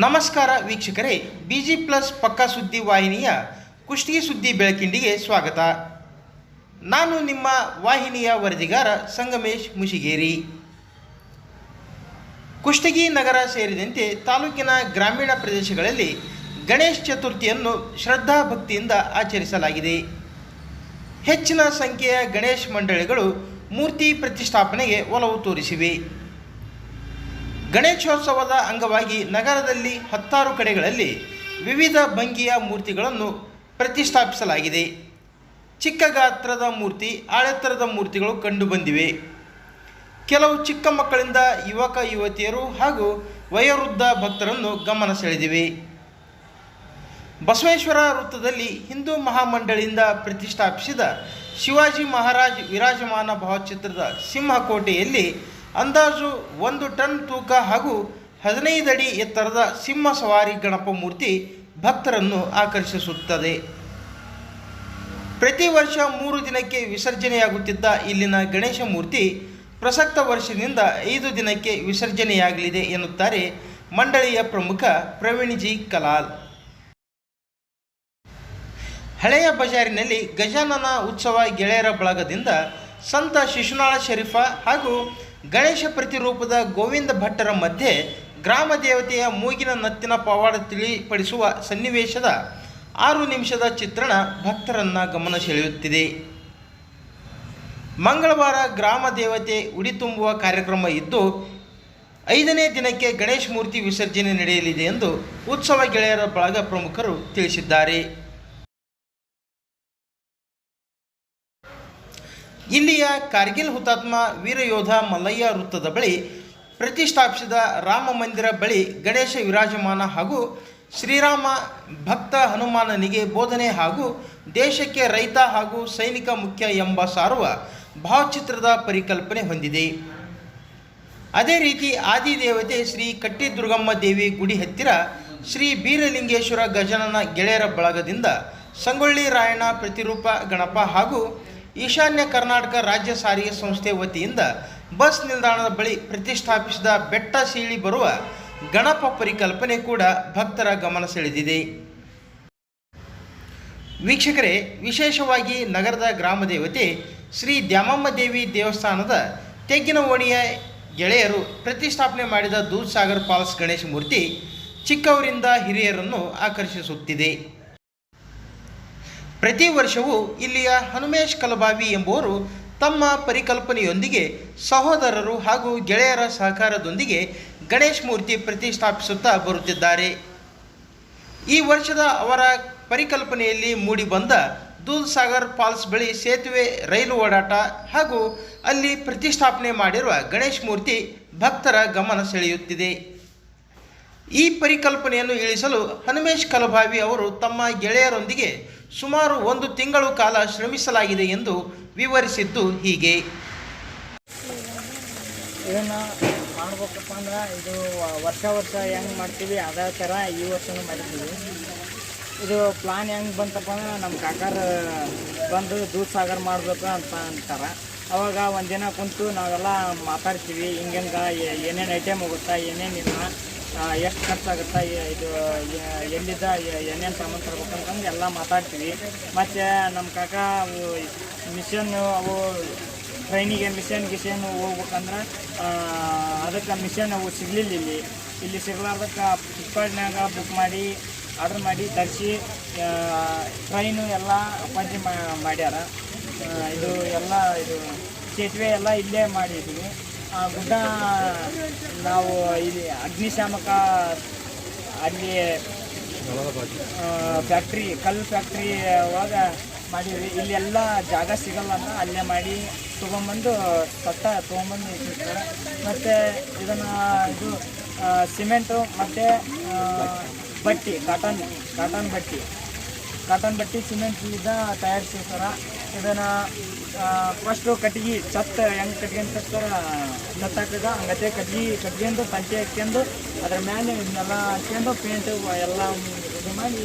ನಮಸ್ಕಾರ ವೀಕ್ಷಕರೇ B G plus ಪಕ್ಕಾ ಸುದ್ದಿ ವಾಹಿನಿಯ ಕುಷ್ಟಗಿ ಸುದ್ದಿ ಬೆಳಕಿಂಡಿಗೆ ಸ್ವಾಗತ. ನಾನು ನಿಮ್ಮ ವಾಹಿನಿಯ ವರದಿಗಾರ ಸಂಗಮೇಶ್ ಮುಷಿಗೇರಿ. ಕುಷ್ಟಗಿ ನಗರ ಸೇರಿದಂತೆ ತಾಲೂಕಿನ ಗ್ರಾಮೀಣ ಪ್ರದೇಶಗಳಲ್ಲಿ ಗಣೇಶ ಚತುರ್ಥಿಯನ್ನು ಶ್ರದ್ಧಾ ಭಕ್ತಿಯಿಂದ ಆಚರಿಸಲಾಗಿದೆ. ಹೆಚ್ಚಿನ ಸಂಖ್ಯೆಯ ಗಣೇಶ್ ಮಂಡಳಿಗಳು ಮೂರ್ತಿ ಪ್ರತಿಷ್ಠಾಪನೆಗೆ ಒಲವು ತೋರಿಸಿವೆ. ಗಣೇಶೋತ್ಸವದ ಅಂಗವಾಗಿ ನಗರದಲ್ಲಿ ಹತ್ತಾರು ಕಡೆಗಳಲ್ಲಿ ವಿವಿಧ ಭಂಗಿಯ ಮೂರ್ತಿಗಳನ್ನು ಪ್ರತಿಷ್ಠಾಪಿಸಲಾಗಿದೆ. ಚಿಕ್ಕ ಗಾತ್ರದ ಮೂರ್ತಿ, ಆಳೆತ್ತರದ ಮೂರ್ತಿಗಳು ಕಂಡುಬಂದಿವೆ ಕೆಲವು ಚಿಕ್ಕ ಮಕ್ಕಳಿಂದ ಯುವಕ, ಯುವತಿಯರು ಹಾಗೂ ವಯೋವೃದ್ಧ ಭಕ್ತರನ್ನು ಗಮನ ಸೆಳೆದಿವೆ. ಬಸವೇಶ್ವರ ವೃತ್ತದಲ್ಲಿ ಹಿಂದೂ ಮಹಾಮಂಡಳಿಯಿಂದ ಪ್ರತಿಷ್ಠಾಪಿಸಿದ ಶಿವಾಜಿ ಮಹಾರಾಜ್ ವಿರಾಜಮಾನ ಭಾವಚಿತ್ರದ ಸಿಂಹಕೋಟೆಯಲ್ಲಿ ಅಂದಾಜು ಒಂದು ಟನ್ ತೂಕ ಹಾಗೂ ಹದಿನೈದು ಅಡಿ ಎತ್ತರದ ಸಿಂಹ ಸವಾರಿ ಗಣಪ ಮೂರ್ತಿ ಭಕ್ತರನ್ನು ಆಕರ್ಷಿಸುತ್ತದೆ. ಪ್ರತಿ ವರ್ಷ ಮೂರು ದಿನಕ್ಕೆ ವಿಸರ್ಜನೆಯಾಗುತ್ತಿದ್ದ ಇಲ್ಲಿನ ಗಣೇಶ ಮೂರ್ತಿ ಪ್ರಸಕ್ತ ವರ್ಷದಿಂದ ಐದು ದಿನಕ್ಕೆ ವಿಸರ್ಜನೆಯಾಗಲಿದೆ ಎನ್ನುತ್ತಾರೆ ಮಂಡಳಿಯ ಪ್ರಮುಖ ಪ್ರವೀಣ್ ಜಿ ಕಲಾಲ್. ಹಳೆಯ ಬಜಾರಿನಲ್ಲಿ ಗಜಾನನ ಉತ್ಸವ ಗೆಳೆಯರ ಬಳಗದಿಂದ ಸಂತ ಶಿಶುನಾಳ ಶರೀಫ ಹಾಗೂ ಗಣೇಶ ಪ್ರತಿರೂಪದ ಗೋವಿಂದ ಭಟ್ಟರ ಮಧ್ಯೆ ಗ್ರಾಮ ದೇವತೆಯ ಮೂಗಿನ ನತ್ತಿನ ಪವಾಡ ತಿಳಿಪಡಿಸುವ ಸನ್ನಿವೇಶದ ಆರು ನಿಮಿಷದ ಚಿತ್ರಣ ಭಕ್ತರನ್ನ ಗಮನ ಸೆಳೆಯುತ್ತಿದೆ. ಮಂಗಳವಾರ ಗ್ರಾಮ ದೇವತೆ ಉಡಿ ತುಂಬುವ ಕಾರ್ಯಕ್ರಮ ಇದ್ದು, ಐದನೇ ದಿನಕ್ಕೆ ಗಣೇಶ ಮೂರ್ತಿ ವಿಸರ್ಜನೆ ನಡೆಯಲಿದೆ ಎಂದು ಉತ್ಸವ ಗೆಳೆಯರ ಬಳಗ ಪ್ರಮುಖರು ತಿಳಿಸಿದ್ದಾರೆ. ಇಲ್ಲಿಯ ಕಾರ್ಗಿಲ್ ಹುತಾತ್ಮ ವೀರಯೋಧ ಮಲ್ಲಯ್ಯ ವೃತ್ತದ ಬಳಿ ಪ್ರತಿಷ್ಠಾಪಿಸಿದ ರಾಮ ಮಂದಿರ ಬಳಿ ಗಣೇಶ ವಿರಾಜಮಾನ ಹಾಗೂ ಶ್ರೀರಾಮ ಭಕ್ತ ಹನುಮಾನನಿಗೆ ಬೋಧನೆ ಹಾಗೂ ದೇಶಕ್ಕೆ ರೈತ ಹಾಗೂ ಸೈನಿಕ ಮುಖ್ಯ ಎಂಬ ಸಾರುವ ಭಾವಚಿತ್ರದ ಪರಿಕಲ್ಪನೆ ಹೊಂದಿದೆ. ಅದೇ ರೀತಿ ಆದಿದೇವತೆ ಶ್ರೀ ಕಟ್ಟಿ ದುರ್ಗಮ್ಮ ದೇವಿ ಗುಡಿ ಹತ್ತಿರ ಶ್ರೀ ಬೀರಲಿಂಗೇಶ್ವರ ಗಜನನ ಗೆಳೆಯರ ಬಳಗದಿಂದ ಸಂಗೊಳ್ಳಿ ರಾಯಣ್ಣ ಪ್ರತಿರೂಪ ಗಣಪ ಹಾಗೂ ಈಶಾನ್ಯ ಕರ್ನಾಟಕ ರಾಜ್ಯ ಸಾರಿಗೆ ಸಂಸ್ಥೆ ವತಿಯಿಂದ ಬಸ್ ನಿಲ್ದಾಣದ ಬಳಿ ಪ್ರತಿಷ್ಠಾಪಿಸಿದ ಬೆಟ್ಟ ಸೀಳಿ ಬರುವ ಗಣಪ ಪರಿಕಲ್ಪನೆ ಕೂಡ ಭಕ್ತರ ಗಮನ ಸೆಳೆದಿದೆ. ವೀಕ್ಷಕರೇ, ವಿಶೇಷವಾಗಿ ನಗರದ ಗ್ರಾಮ ದೇವತೆ ಶ್ರೀ ದ್ಯಾಮಮ್ಮ ದೇವಿ ದೇವಸ್ಥಾನದ ತೆಗ್ಗಿನ ಓಣಿಯ ಗೆಳೆಯರು ಪ್ರತಿಷ್ಠಾಪನೆ ಮಾಡಿದ ದೂದ್ ಸಾಗರ್ ಪಾಲ್ಸ್ ಗಣೇಶ ಮೂರ್ತಿ ಚಿಕ್ಕವರಿಂದ ಹಿರಿಯರನ್ನು ಆಕರ್ಷಿಸುತ್ತಿದೆ. ಪ್ರತಿ ವರ್ಷವೂ ಇಲ್ಲಿಯ ಹನುಮೇಶ್ ಕಲಬಾವಿ ಎಂಬುವರು ತಮ್ಮ ಪರಿಕಲ್ಪನೆಯೊಂದಿಗೆ ಸಹೋದರರು ಹಾಗೂ ಗೆಳೆಯರ ಸಹಕಾರದೊಂದಿಗೆ ಗಣೇಶ್ ಮೂರ್ತಿ ಪ್ರತಿಷ್ಠಾಪಿಸುತ್ತಾ ಬರುತ್ತಿದ್ದಾರೆ. ಈ ವರ್ಷದ ಅವರ ಪರಿಕಲ್ಪನೆಯಲ್ಲಿ ಮೂಡಿಬಂದ ದೂದ್ ಸಾಗರ್ ಫಾಲ್ಸ್ ಬಳಿ ಸೇತುವೆ, ರೈಲು ಓಡಾಟ ಹಾಗೂ ಅಲ್ಲಿ ಪ್ರತಿಷ್ಠಾಪನೆ ಮಾಡಿರುವ ಗಣೇಶ್ ಮೂರ್ತಿ ಭಕ್ತರ ಗಮನ ಸೆಳೆಯುತ್ತಿದೆ. ಈ ಪರಿಕಲ್ಪನೆಯನ್ನು ಇಳಿಸಲು ಹನುಮೇಶ್ ಕಲಭಾವಿ ಅವರು ತಮ್ಮ ಗೆಳೆಯರೊಂದಿಗೆ ಸುಮಾರು ಒಂದು ತಿಂಗಳು ಕಾಲ ಶ್ರಮಿಸಲಾಗಿದೆ ಎಂದು ವಿವರಿಸಿದ್ದು ಹೀಗೆ. ಇದನ್ನು ಮಾಡ್ಬೇಕಪ್ಪ ಅಂದ್ರೆ ಇದು ವರ್ಷ ವರ್ಷ ಹೆಂಗೆ ಮಾಡ್ತೀವಿ, ಅದೇ ಥರ ಈ ವರ್ಷನೂ ಮಾಡಿದ್ದೀವಿ ಇದು ಪ್ಲಾನ್ ಹೆಂಗೆ ಬಂತಪ್ಪ ಅಂದ್ರೆ ನಮ್ಮ ಕಾಕಾರ ಬಂದು ದೂರ್ ಸಾಗರ್ ಮಾಡಬೇಕು ಅಂತ ಅಂತಾರೆ. ಅವಾಗ ಒಂದಿನ ಕುಂತು ನಾವೆಲ್ಲ ಮಾತಾಡ್ತೀವಿ ಹಿಂಗೆ ಏನೇನು ಐಟಮ್ ಹೋಗುತ್ತಾ ಏನೇನಿಲ್ಲ. ಎಷ್ಟು ಖರ್ಚಾಗುತ್ತೆ ಇದು ಎಲ್ಲಿದ್ದ ಏನೇನು ಸಾಮಾನು ತರ್ಬೇಕಂತಂದು ಎಲ್ಲ ಮಾತಾಡ್ತೀವಿ. ಮತ್ತು ನಮ್ಮ ಕಾಕ ಮಿಷನ್ ಅವು ಟ್ರೈನಿಗೆ ಮಿಷನ್ ಗಿಷನ್ ಹೋಗ್ಬೇಕಂದ್ರೆ ಅದಕ್ಕೆ ಮಿಷನ್ ಅವು ಸಿಗಲಿಲ್ಲ ಇಲ್ಲಿ. ಇಲ್ಲಿ ಸಿಗ್ಲಾರ್ದಕ್ಕೆ ಫ್ಲಿಪ್ಕಾರ್ಟ್ನಾಗ ಬುಕ್ ಮಾಡಿ ಆರ್ಡ್ರ್ ಮಾಡಿ, ತರಿಸಿ ಟ್ರೈನು ಎಲ್ಲ ಅಪ್ಪಾಜಿ ಮಾ- ಮಾಡ್ಯಾರ. ಇದು ಎಲ್ಲ, ಇದು ಸೇತುವೆ ಎಲ್ಲ ಇಲ್ಲೇ ಮಾಡಿದ್ವಿ. ಆ, ಗುಡ್ಡ ನಾವು ಇಲ್ಲಿ ಅಗ್ನಿಶಾಮಕ ಅಲ್ಲಿ ಫ್ಯಾಕ್ಟ್ರಿ ಕಲ್ಲು ಫ್ಯಾಕ್ಟ್ರಿ ಒಳಗ ಮಾಡಿದ್ವಿ. ಇಲ್ಲಿ ಎಲ್ಲ ಜಾಗ ಸಿಗಲ್ಲ ಅಂತ ಅಲ್ಲೇ ಮಾಡಿ ತೊಗೊಂಬಂದು ಸತ್ತ ತೊಗೊಂಬಂದು ಇಟ್ಟಿರ್ತಾರೆ. ಮತ್ತು ಇದನ್ನು ಇದು ಸಿಮೆಂಟು ಮತ್ತು ಬಟ್ಟಿ ಕಾಟನ್ ಕಾಟನ್ ಬಟ್ಟಿ. ಕಾಟನ್ ಬಟ್ಟಿ ಸಿಮೆಂಟಿಂದ ತಯಾರಿಸಿರ್ತಾರೆ. ಇದನ್ನು ಫಸ್ಟು ಕಟ್ಗೆ ಚತ್ತ ಹೆಂಗೆ ಕಟ್ಗೆ ಅಂತ ಚತ್ ಹಾಕಿದ ಹಂಗತೆ ಕಟ್ಗೆ ಕಟ್ಗೆಂದು ತಂತಿ ಹಾಕ್ಯಂದು ಅದ್ರ ಮೇಲೆ ಇದನ್ನೆಲ್ಲ ಹಾಕ್ಯಂದು ಪೇಂಟ್ ಎಲ್ಲ ಇದು ಮಾಡಿ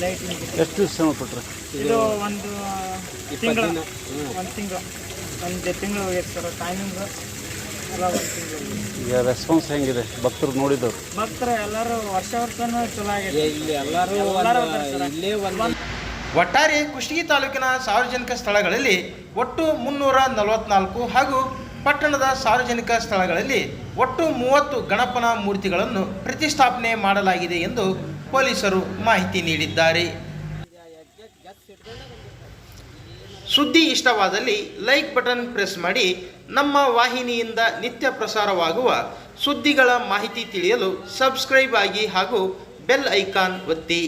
ಲೈಟಿಂಗ್ ಎಷ್ಟು ಶ್ರಮ ಪಟ್ರ? ಇದು ಒಂದು ತಿಂಗಳು. ಒಂದು ತಿಂಗಳು. ಒಂದು ತಿಂಗಳು ಹೋಗೈತೆ ಸರ್ ಟೈಮಿಂಗು ಎಲ್ಲ ಒಂದು ತಿಂಗಳು ಈಗ ರೆಸ್ಪಾನ್ಸ್ ಹೆಂಗಿದೆ? ಭಕ್ತರು ನೋಡಿದವ್ರು ಭಕ್ತರು ಎಲ್ಲರೂ ವರ್ಷ ವರ್ಷನೂ ಚಲೋ ಆಗಿದೆ ಇಲ್ಲಿ ಎಲ್ಲರೂ ಎಲ್ಲರೂ ಇಲ್ಲೇ ಒಂದು ಒಟ್ಟಾರೆ ಕುಷ್ಟಗಿ ತಾಲೂಕಿನ ಸಾರ್ವಜನಿಕ ಸ್ಥಳಗಳಲ್ಲಿ ಒಟ್ಟು ಮುನ್ನೂರ ನಲವತ್ನಾಲ್ಕು ಹಾಗೂ ಪಟ್ಟಣದ ಸಾರ್ವಜನಿಕ ಸ್ಥಳಗಳಲ್ಲಿ ಒಟ್ಟು ಮೂವತ್ತು ಗಣಪನ ಮೂರ್ತಿಗಳನ್ನು ಪ್ರತಿಷ್ಠಾಪನೆ ಮಾಡಲಾಗಿದೆ ಎಂದು ಪೊಲೀಸರು ಮಾಹಿತಿ ನೀಡಿದ್ದಾರೆ. ಸುದ್ದಿ ಇಷ್ಟವಾದಲ್ಲಿ ಲೈಕ್ ಬಟನ್ ಪ್ರೆಸ್ ಮಾಡಿ ನಮ್ಮ ವಾಹಿನಿಯಿಂದ ನಿತ್ಯ ಪ್ರಸಾರವಾಗುವ ಸುದ್ದಿಗಳ ಮಾಹಿತಿ ತಿಳಿಯಲು ಸಬ್ಸ್ಕ್ರೈಬ್ ಆಗಿ ಹಾಗೂ ಬೆಲ್ ಐಕಾನ್ ಒತ್ತಿ.